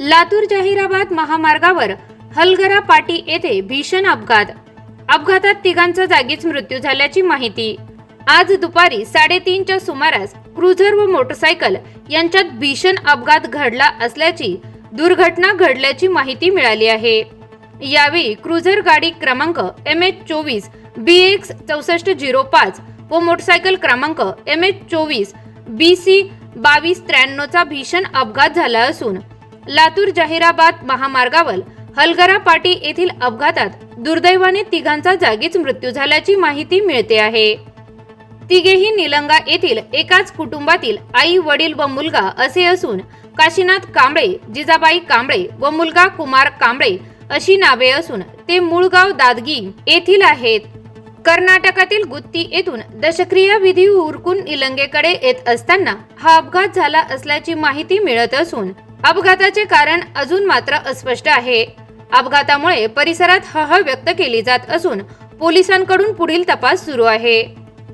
लातूर जाहिराबाद महामार्गावर हलगरा पाटी येथे भीषण अपघात. अपघातात तिघांचा जागीच मृत्यू झाल्याची माहिती. आज दुपारी साडेतीनच्या सुमारास क्रुझर व मोटरसायकल यांच्यात भीषण अपघात घडला असल्याची दुर्घटना घडल्याची माहिती मिळाली आहे. यावेळी क्रुझर गाडी क्रमांक एम एच चोवीस बी एक्स चौसष्ट झिरो पाच व मोटरसायकल क्रमांक एम एच चोवीस बी सी बावीस त्र्याण्णवचा भीषण अपघात झाला असून लातूर जाहिराबाद महामार्गावर हलगरा पाटी येथील अपघातात दुर्दैवाने तिघांचा जागीच मृत्यू झाल्याची माहिती मिळते आहे. तिघेही निलंगा येथील एकाच कुटुंबातील आई वडील व मुलगा असे असून काशीनाथ कांबळे जिजाबाई कांबळे व मुलगा कुमार कांबळे अशी नावे असून ते मूळगाव दादगी येथील आहेत. कर्नाटकातील गुत्ती येथून दशक्रिया विधी उरकून इलंगेकडे येत असताना हा अपघात झाला असल्याची माहिती मिळत असून अपघाताचे कारण अजून मात्र अस्पष्ट आहे. अपघातामुळे परिसरात हह व्यक्त केली जात असून पोलिसांकडून पुढील तपास सुरू आहे.